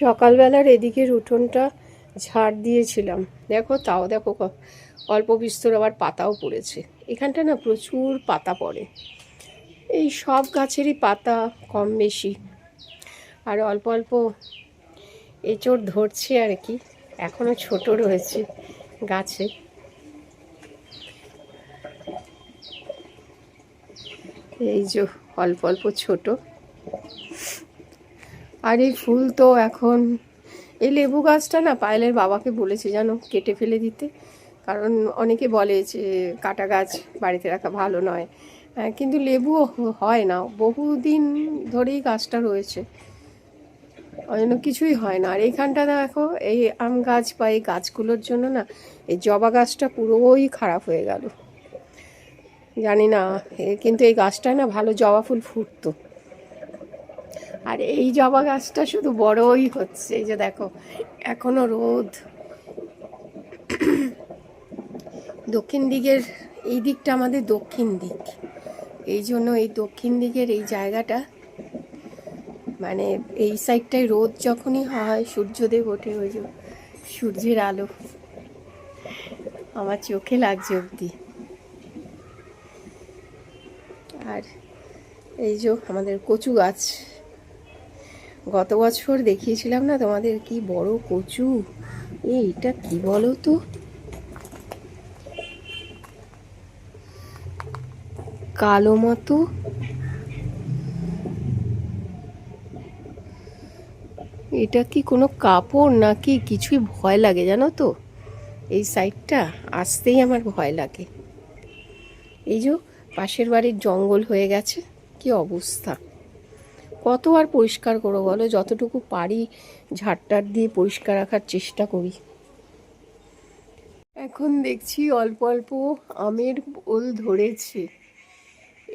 সকালবেলার এদিকের উঠোনটা ঝাড় দিয়েছিলাম। দেখো, তাও দেখো অল্প বিস্তর আবার পাতাও পড়েছে। এখানটা না প্রচুর পাতা পড়ে। এই সব গাছেরই পাতা কম বেশি। আর অল্প অল্প এঁচড় ধরছে আর কি। এখনও ছোট রয়েছে গাছে। এই যে অল্প অল্প ছোট। আর এই ফুল তো এখন। এই লেবু গাছটা না পায়েলের বাবাকে বলেছে জানো কেটে ফেলে দিতে। কারণ অনেকে বলে যে কাটা গাছ বাড়িতে রাখা ভালো নয়। আহ, কিন্তু লেবুও হয় না। বহুদিন ধরেই গাছটা রয়েছে। ওই জন্য কিছুই হয় না। আর এইখানটা দেখো এই আম গাছ বা এই গাছগুলোর জন্য না এই জবা গাছটা পুরোই খারাপ হয়ে গেল। জানি না কিন্তু এই গাছটায় না ভালো জবা ফুল ফুটতো। আর এই জবা গাছটা শুধু বড়ই হচ্ছে, এই যে দেখো, এখনও রোদ। দক্ষিণ দিকের, এই দিকটা আমাদের দক্ষিণ দিক। এই জন্য এই দক্ষিণ দিকের এই জায়গাটা মানে এই সাইডটায় রোদ যখনই হয়, সূর্যদেব ওঠে ওই যে সূর্যের আলো। আমার চোখে লাগছে অবধি। আর এই যে আমাদের কচু গাছ গত বছর দেখিয়েছিলাম না তোমাদের কি বড় কচু? এই এটা কি বলো তো? কালো মতো। এটা কি কোনো কাপড় নাকি? কিছুই ভয় লাগে, জানো তো? এই সাইডটা আসতেই আমার ভয় লাগে। এই যে, পাশের বাড়ির জঙ্গল হয়ে গেছে, কি অবস্থা? কত আর পরিষ্কার করো বলো? যতটুকু পারি ঝাড়টার দিয়ে পরিষ্কার রাখার চেষ্টা করি। এখন দেখছি অল্প অল্প আমের ওল ধরেছে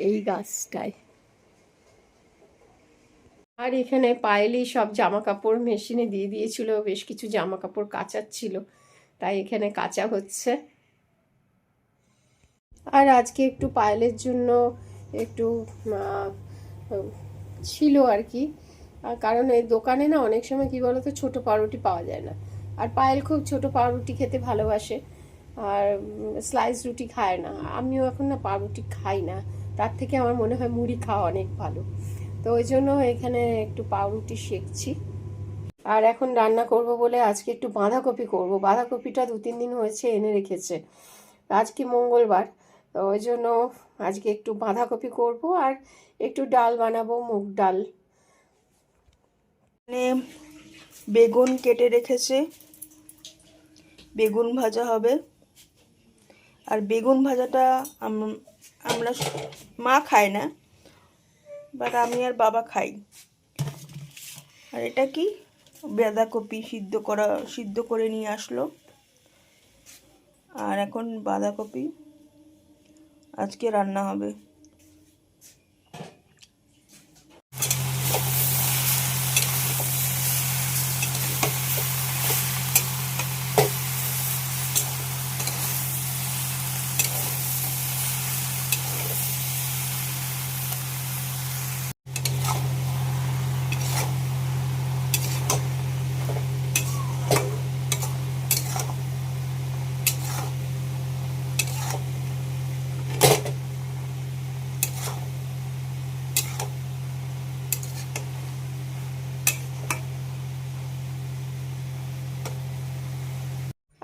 এই গাছটায়। আর এখানে পায়েলি সব জামা কাপড় মেশিনে দিয়ে দিয়েছিল, বেশ কিছু জামা কাপড় কাচাচ্ছিল, তাই এখানে কাচা হচ্ছে। আর আজকে একটু পায়েলের জন্য একটু ছিল আর কি। কারণ এই দোকানে না অনেক সময় কি বলতো ছোট পাউরুটি পাওয়া যায় না। আর পায়েল খুব ছোট পাউরুটি খেতে ভালোবাসে। আর স্লাইস রুটি খায় না। আমিও এখন না পাউরুটি খাই না। তার থেকে আমার মনে হয় মুড়ি খাওয়া অনেক ভালো। তো ওই জন্য এখানে একটু পাউরুটি শেখছি আর এখন রান্না করব বলে আজকে একটু বাঁধাকপি করব। বাঁধাকপিটা দু তিন দিন হয়েছে এনে রেখেছে। আজকে মঙ্গলবার। তো ওই জন্য আজকে একটু বাঁধাকপি করব আর একটু ডাল বানাবো, মুগ ডাল। এখানে বেগুন কেটে রেখেছে। বেগুন ভাজা হবে। আর বেগুন ভাজাটা আমরা মা খায় না বাট আমি আর বাবা খাই। আর এটা কি? বাঁধাকপি সিদ্ধ করা, সিদ্ধ করে নিয়ে আসলো। আর এখন বাঁধাকপি। আজকে রান্না হবে।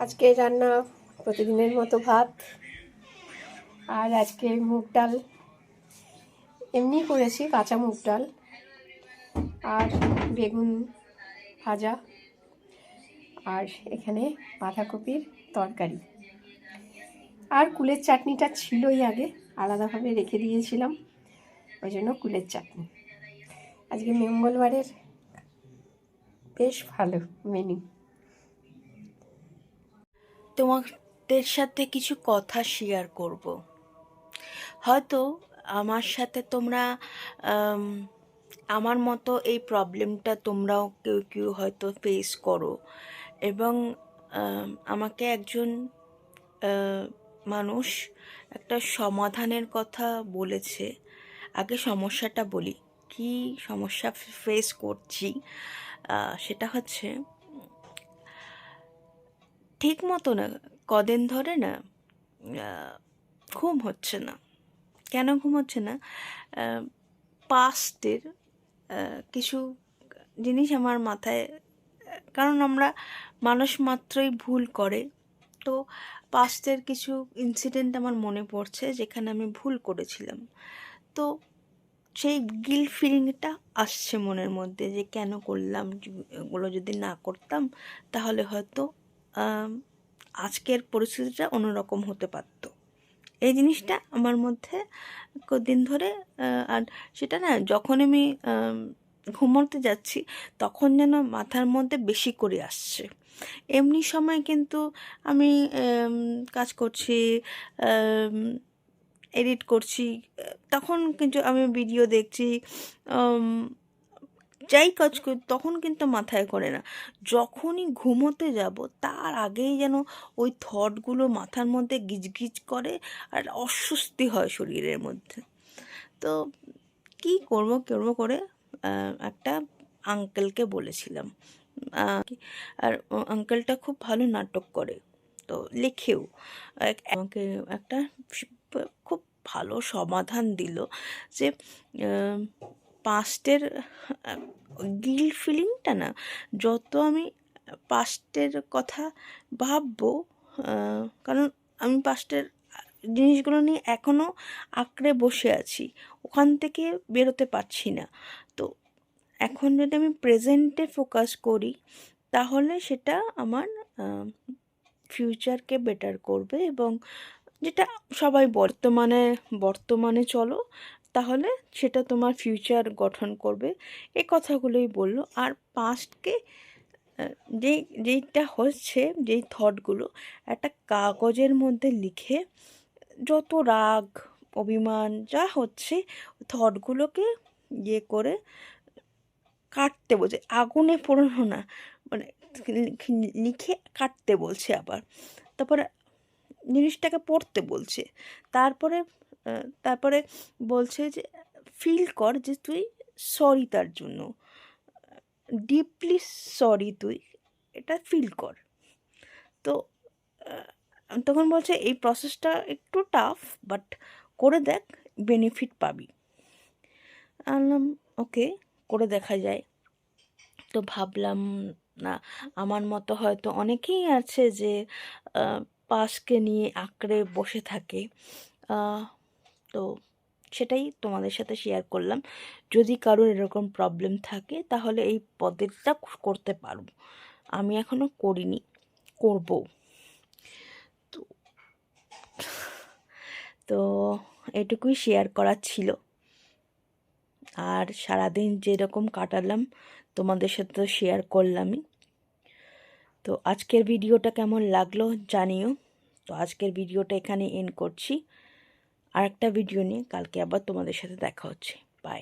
আজকে রান্না প্রতিদিনের মতো ভাত আর আজকে মুগ ডাল। এমনি করেছি কাঁচা মুগ ডাল আর বেগুন ভাজা আর এখানে বাঁধাকপির তরকারি। আর কুলের চাটনিটা ছিলই আগে, আলাদাভাবে রেখে দিয়েছিলাম, ওই জন্য কুলের চাটনি। আজকে মঙ্গলবারের বেশ ভালো মেনু তোমাদের সাথে কিছু কথা শেয়ার করব। হয়তো আমার সাথে তোমরা আমার মতো এই প্রবলেমটা তোমরাও কেউ কেউ হয়তো ফেস করো। এবং আমাকে একজন মানুষ একটা সমাধানের কথা বলেছে। আগে সমস্যাটা বলি। কি সমস্যা ফেস করছি? সেটা হচ্ছে ঠিক মতো না, কদিন ধরে না ঘুম হচ্ছে না। কেন ঘুম হচ্ছে না? পাস্টের কিছু জিনিস আমার মাথায়, কারণ আমরা মানুষ মাত্রই ভুল করে। তো পাস্টের কিছু ইনসিডেন্ট আমার মনে পড়ছে, যেখানে আমি ভুল করেছিলাম। তো সেই গিল ফিলিংটা আসছে মনের মধ্যে যে কেন করলাম? ওগুলো যদি না করতাম, তাহলে হয়তো আজকের পরিস্থিতিটা অন্যরকম হতে পারতো। এই জিনিসটা আমার মধ্যে কদিন ধরে আর সেটা না যখন আমি ঘুমোতে যাচ্ছি তখন যেন মাথার মধ্যে বেশি করে আসছে। এমনি সময় কিন্তু আমি কাজ করছি এডিট করছি, তখন কিন্তু আমি ভিডিও দেখছি যাই কাজ করি, তখন কিন্তু মাথায় করে না। যখনই ঘুমোতে যাব, তার আগেই যেন ওই থটগুলো মাথার মধ্যে গিজগিজ করে আর অস্বস্তি হয় শরীরের মধ্যে। তো কি করব করব করে? একটা আঙ্কেলকে বলেছিলাম। আর আঙ্কেলটা খুব ভালো নাটক করে, তো লেখেও। আমাকে একটা খুব ভালো সমাধান দিল যে পাস্টের গিল ফিলিংটা না, যত আমি পাস্টের কথা ভাববো কারণ আমি পাস্টের জিনিসগুলো নিয়ে এখনও আঁকড়ে বসে আছি, ওখান থেকে বেরোতে পারছি না। তো এখন যদি আমি প্রেজেন্টে ফোকাস করি, তাহলে সেটা আমার ফিউচারকে বেটার করবে এবং যেটা সবাই বর্তমানে বর্তমানে চলো তাহলে সেটা তোমার ফিউচার গঠন করবে। এই কথাগুলোই বলল। আর পাস্টকে যেই, যেইটা হচ্ছে, যেই থটগুলো একটা কাগজের মধ্যে লিখে যত রাগ, অভিমান, যা হচ্ছে থটগুলোকে ইয়ে করে কাটতে বলছে। আগুনে পোড়ানো না মানে লিখে কাটতে বলছে আবার। তারপরে জিনিসটাকে পড়তে বলছে। তারপরে তারপরে বলছে যে ফিল কর যে তুই সরি তার জন্য। ডিপলি সরি তুই, এটা ফিল কর। তো তখন বলছে, এই প্রসেসটা একটু টাফ বাট করে দেখ বেনিফিট পাবি। আনলাম ওকে করে দেখা যায়। তো ভাবলাম, না, আমার মতো হয়তো অনেকেই আছে যে পাশকে নিয়ে আঁকড়ে বসে থাকে। তো সেটাই তোমাদের সাথে শেয়ার করলাম। যদি কারোর এরকম প্রবলেম থাকে, তাহলে এই পদ্ধতিটা করতে পারো। আমি এখনও করিনি, করব। তো তো এটুকুই শেয়ার করার ছিল। আর সারাদিন যেরকম কাটালাম, তোমাদের সাথে তো শেয়ার করলামই। তো আজকের ভিডিওটা কেমন লাগল জানিও। তো আজকের ভিডিওটা এখানে এন্ড করছি। আর একটা ভিডিও নিয়ে কালকে আবার তোমাদের সাথে দেখা হচ্ছে। বাই